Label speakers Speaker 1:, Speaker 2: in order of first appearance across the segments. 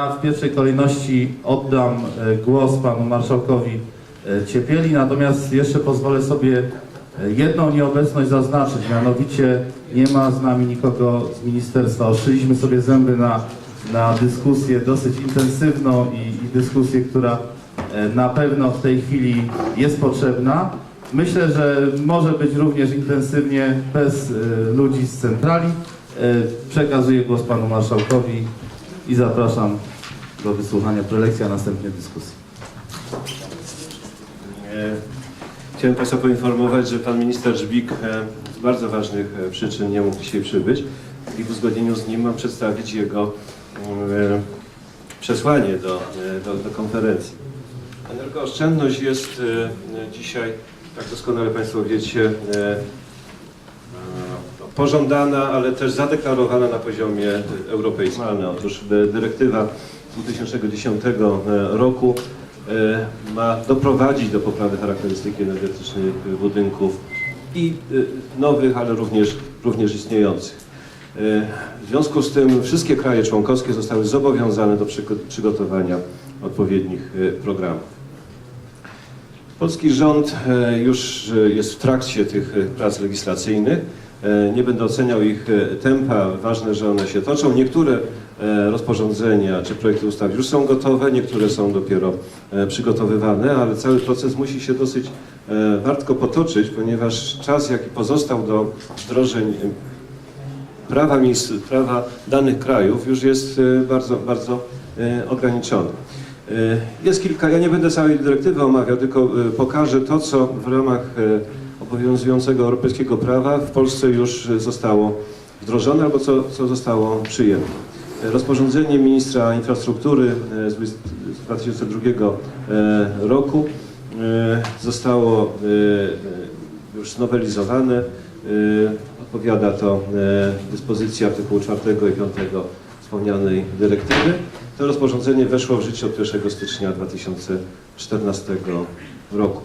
Speaker 1: Ja w pierwszej kolejności oddam e, głos panu marszałkowi e, Ciepieli, natomiast jeszcze pozwolę sobie e, jedną nieobecność zaznaczyć, mianowicie nie ma z nami nikogo z ministerstwa. Oszyliśmy sobie zęby na, na dyskusję dosyć intensywną i, i dyskusję, która na pewno w tej chwili jest potrzebna. Myślę, że może być również intensywnie bez ludzi z centrali. Przekazuję głos panu marszałkowi i zapraszam do wysłuchania prelekcji, a następnie dyskusji.
Speaker 2: E, Chciałem Państwa poinformować, że Pan Minister Żbik e, z bardzo ważnych e, przyczyn nie mógł dzisiaj przybyć i w uzgodnieniu z nim mam przedstawić jego e, przesłanie do, do, do konferencji. Energooszczędność jest dzisiaj, jak doskonale Państwo wiecie, pożądana, ale też zadeklarowana na poziomie europejskim. Otóż e, dyrektywa z 2010 roku e, ma doprowadzić do poprawy charakterystyki energetycznej budynków i e, nowych, ale również, również istniejących. E, W związku z tym wszystkie kraje członkowskie zostały zobowiązane do przygo- przygotowania odpowiednich e, programów. Polski rząd e, już e, jest w trakcie tych e, prac legislacyjnych. E, Nie będę oceniał ich e, tempa, ważne, że one się toczą. Niektóre e, rozporządzenia czy projekty ustaw już są gotowe, niektóre są dopiero przygotowywane, ale cały proces musi się dosyć wartko potoczyć, ponieważ czas, jaki pozostał do wdrożeń prawa, prawa danych krajów już jest bardzo, bardzo ograniczony. Jest kilka, ja nie będę całej dyrektywy omawiał, tylko pokażę to, co w ramach obowiązującego europejskiego prawa w Polsce już zostało wdrożone albo co, co zostało przyjęte. Rozporządzenie ministra infrastruktury e, z dwudziest- z 2002 e, roku e, zostało już znowelizowane. Odpowiada to dyspozycji artykułu 4 i 5 wspomnianej dyrektywy. To rozporządzenie weszło w życie od 1 stycznia 2014 roku,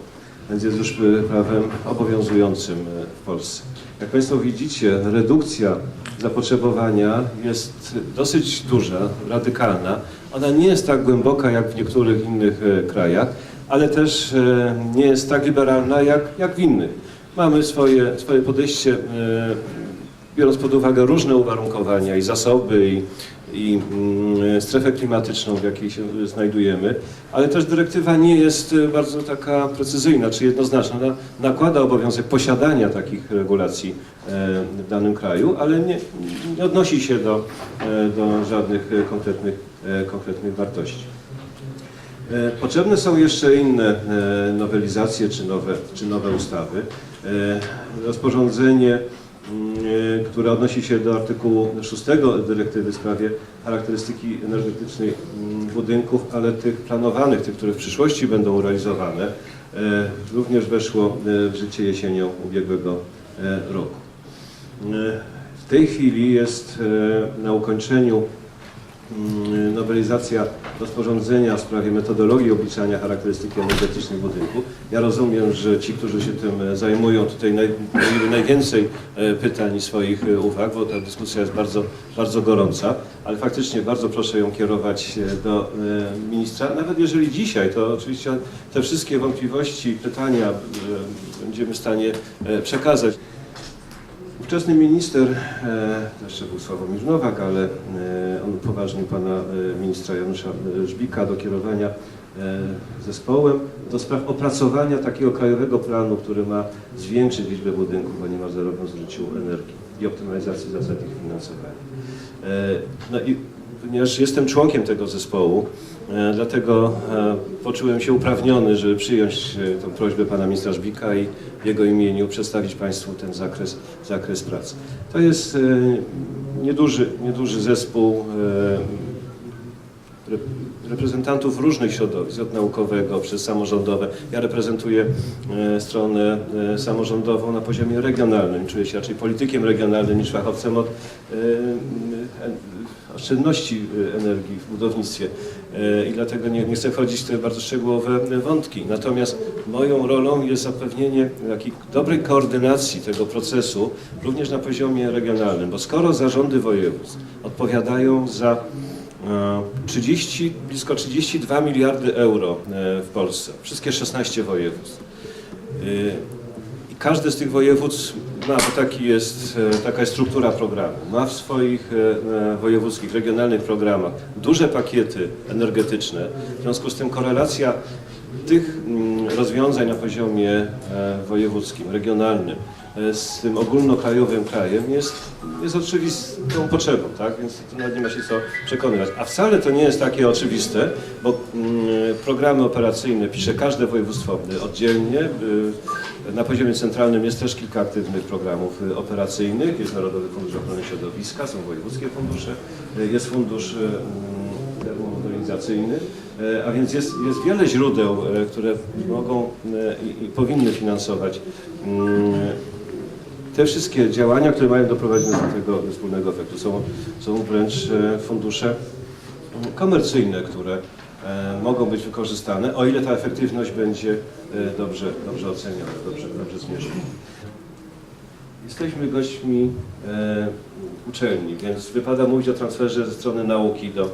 Speaker 2: więc jest już prawem obowiązującym e, w Polsce. Jak Państwo widzicie, redukcja zapotrzebowania jest dosyć duża, radykalna. Ona nie jest tak głęboka jak w niektórych innych e, krajach, ale też e, nie jest tak liberalna jak, jak w innych. Mamy swoje, swoje podejście, biorąc pod uwagę różne uwarunkowania i zasoby, i, i mm, strefę klimatyczną, w jakiej się znajdujemy, ale też dyrektywa nie jest e, bardzo taka precyzyjna czy jednoznaczna. Ona nakłada obowiązek posiadania takich regulacji e, w danym kraju, ale nie, nie odnosi się do, e, do żadnych konkretnych, konkretnych wartości. Potrzebne są jeszcze inne nowelizacje czy nowe, czy nowe ustawy. Rozporządzenie, e, które odnosi się do artykułu 6 dyrektywy w sprawie charakterystyki energetycznej mm, budynków, ale tych planowanych, tych, które w przyszłości będą realizowane, e, również weszło e, w życie jesienią ubiegłego roku. W tej chwili jest na ukończeniu nowelizacja rozporządzenia w sprawie metodologii obliczania charakterystyki energetycznej budynku. Ja rozumiem, że ci, którzy się tym e, zajmują, tutaj naj, najwięcej e, pytań i swoich e, uwag, bo ta dyskusja jest bardzo, bardzo gorąca, ale faktycznie bardzo proszę ją kierować do ministra. Nawet jeżeli dzisiaj, to oczywiście te wszystkie wątpliwości, pytania będziemy w stanie przekazać. Ówczesny minister, e, to jeszcze był Sławomir Nowak, ale e, on upoważnił pana e, ministra Janusza Żbika do kierowania zespołem do spraw opracowania takiego krajowego planu, który ma zwiększyć liczbę budynków o niemal zerowym zużyciu energii i optymalizacji zasad ich finansowania. No i ponieważ jestem członkiem tego zespołu, e, dlatego e, poczułem się uprawniony, żeby przyjąć e, tę prośbę pana ministra Żbika i w jego imieniu przedstawić państwu ten zakres, zakres pracy. To jest nieduży, nieduży zespół reprezentantów różnych środowisk, od naukowego przez samorządowe. Ja reprezentuję e, stronę e, samorządową na poziomie regionalnym, czuję się raczej politykiem regionalnym niż fachowcem od e, oszczędności energii w budownictwie i dlatego nie, nie chcę wchodzić w te bardzo szczegółowe wątki. Natomiast moją rolą jest zapewnienie takiej dobrej koordynacji tego procesu również na poziomie regionalnym, bo skoro zarządy województw odpowiadają za 30, blisko 32 miliardy euro e, w Polsce, wszystkie 16 województw. E, I każde z tych województw ma, bo taki jest, e, taka jest struktura programu, ma w swoich e, e, wojewódzkich, regionalnych programach duże pakiety energetyczne. W związku z tym korelacja tych mm, rozwiązań na poziomie e, wojewódzkim, regionalnym e, z tym ogólnokrajowym krajem jest, jest oczywistą potrzebą, tak? więc nawet nie ma się co przekonywać. A wcale to nie jest takie oczywiste, bo mm, programy operacyjne pisze każde województwo oddzielnie. y, Na poziomie centralnym jest też kilka aktywnych programów y, operacyjnych. Jest Narodowy Fundusz Ochrony Środowiska, są wojewódzkie fundusze, y, jest fundusz mm, termomodernizacyjny, e, a więc jest, jest wiele źródeł, e, które mogą e, i, powinny finansować mm, te wszystkie działania, które mają doprowadzić do tego wspólnego efektu. Są, są wręcz e, fundusze komercyjne, które e, mogą być wykorzystane, o ile ta efektywność będzie e, dobrze, dobrze oceniona, dobrze, dobrze zmierzona. Jesteśmy gośćmi e, uczelni, więc wypada mówić o transferze ze strony nauki do,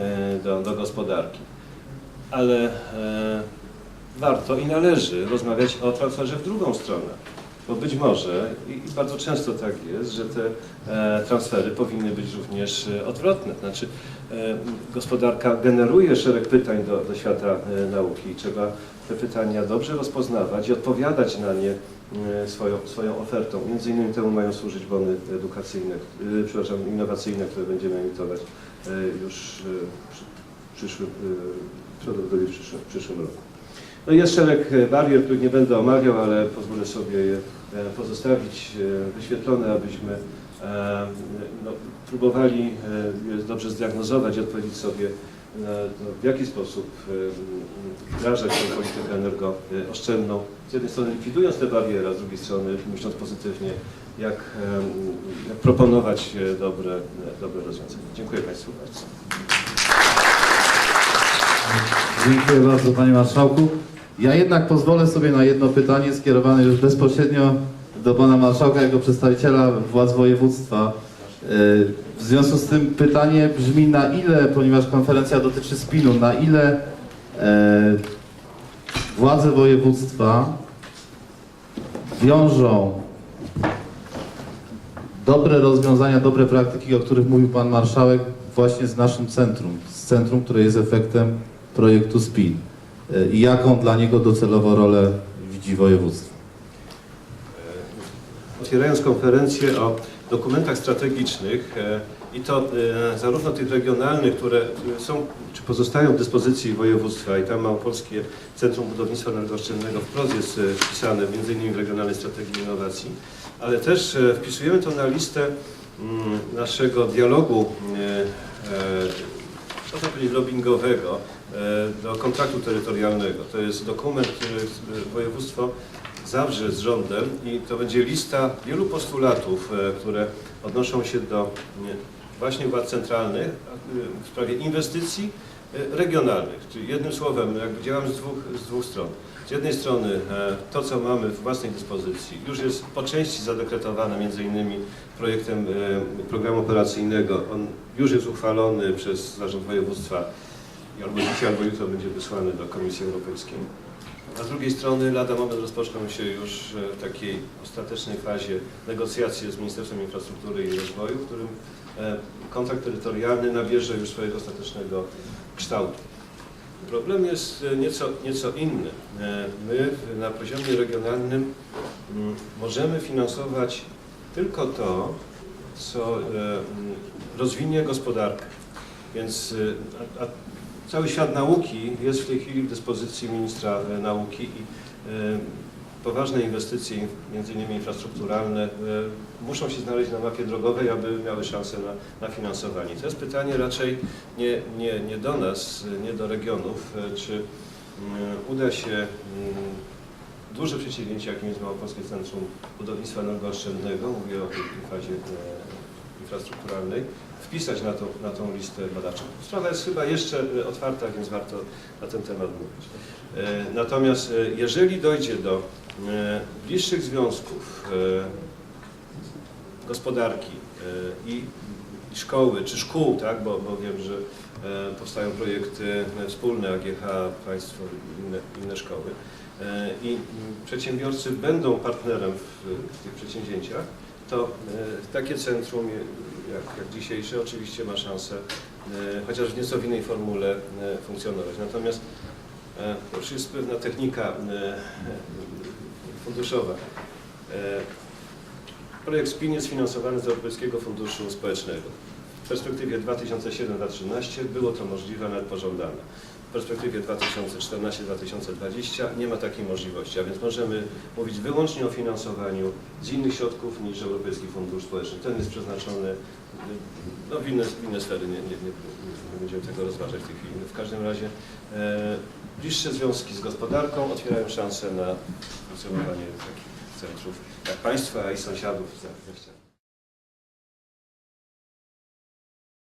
Speaker 2: e, do, do gospodarki. Ale e, warto i należy rozmawiać o transferze w drugą stronę. Bo być może, i bardzo często tak jest, że te e, transfery powinny być również e, odwrotne. Znaczy, gospodarka generuje szereg pytań do, do świata nauki i trzeba te pytania dobrze rozpoznawać i odpowiadać na nie swoją, swoją ofertą. Między innymi temu mają służyć bony edukacyjne, przepraszam, innowacyjne, które będziemy emitować już przyszłym, prawdopodobnie przyszłym, w przyszłym roku. No jest szereg e, barier, których nie będę omawiał, ale pozwolę sobie je e, pozostawić wyświetlone, abyśmy e, no, próbowali dobrze zdiagnozować i odpowiedzieć sobie, no, w jaki sposób wdrażać tę politykę energooszczędną. Z jednej strony likwidując te bariery, a z drugiej strony myśląc pozytywnie, jak, e, jak proponować e, dobre, dobre rozwiązania. Dziękuję Państwu bardzo.
Speaker 1: Dziękuję bardzo Panie Marszałku. Ja jednak pozwolę sobie na jedno pytanie skierowane już bezpośrednio do Pana Marszałka jako przedstawiciela władz województwa. Yy, W związku z tym pytanie brzmi na ile, ponieważ konferencja dotyczy spinu, na ile e, władze województwa wiążą dobre rozwiązania, dobre praktyki, o których mówił Pan Marszałek, właśnie z naszym centrum, z centrum, które jest efektem projektu SPIN. Y, I jaką dla niego docelowo rolę widzi województwo?
Speaker 2: otwierając konferencję o dokumentach strategicznych e, i to e, zarówno tych regionalnych, które są czy pozostają w dyspozycji województwa i tam Małopolskie Centrum Budownictwa Energooszczędnego wprost jest e, wpisane m.in. w Regionalnej Strategii Innowacji, ale też e, wpisujemy to na listę mm, naszego dialogu e, e, można powiedzieć lobbyingowego e, do kontraktu terytorialnego. To jest dokument, który e, województwo zawrze z rządem i to będzie lista wielu postulatów, e, które odnoszą się do nie, właśnie władz centralnych w sprawie inwestycji regionalnych. Czyli jednym słowem, jakby działamy z dwóch, z dwóch stron. Z jednej strony e, to, co mamy w własnej dyspozycji, już jest po części zadekretowane między innymi projektem e, programu operacyjnego. On już jest uchwalony przez Zarząd Województwa i albo dzisiaj, albo jutro będzie wysłany do Komisji Europejskiej. A z drugiej strony lada moment rozpoczną się już e, w takiej ostatecznej fazie negocjacje z Ministerstwem Infrastruktury i Rozwoju, w którym e, kontrakt terytorialny nabierze już swojego ostatecznego kształtu. Problem jest e, nieco, nieco inny. My na poziomie regionalnym mm, możemy finansować tylko to, co mm, rozwinie gospodarkę. Więc a, a cały świat nauki jest w tej chwili w dyspozycji ministra e, nauki i e, poważne inwestycje, innymi infrastrukturalne, e, muszą się znaleźć na mapie drogowej, aby miały szansę na, na finansowanie. To jest pytanie raczej nie, nie, nie do nas, nie do regionów, czy mm, uda się mm, duże przedsięwzięcie, jakim jest Małopolskie Centrum Budownictwa Energooszczędnego, mówię o tej fazie infrastrukturalnej, wpisać na, tą na tą listę badaczą. Sprawa jest chyba jeszcze e, otwarta, więc warto na ten temat mówić. E, Natomiast e, jeżeli dojdzie do bliższych związków gospodarki i, szkoły, czy szkół, tak, bo, bo wiem, że Powstają projekty wspólne AGH, państwo i inne, inne szkoły. I przedsiębiorcy będą partnerem w tych przedsięwzięciach, to e, takie centrum, jak, jak dzisiejsze, oczywiście ma szansę, e, chociaż w nieco w innej formule, e, funkcjonować. Natomiast to już jest pewna technika funduszowa. Projekt SPIN jest finansowany z Europejskiego Funduszu Społecznego. W perspektywie 2007-2013 było to możliwe, nawet pożądane. Perspektywie 2014-2020 nie ma takiej możliwości, a więc możemy mówić wyłącznie o finansowaniu z innych środków niż Europejski Fundusz Społeczny. Ten jest przeznaczony no, w, inne, w inne sfery, nie, nie, nie, będziemy tego rozważać w tej chwili. W każdym razie e, bliższe związki z gospodarką otwierają szansę na funkcjonowanie takich centrów jak państwa i sąsiadów.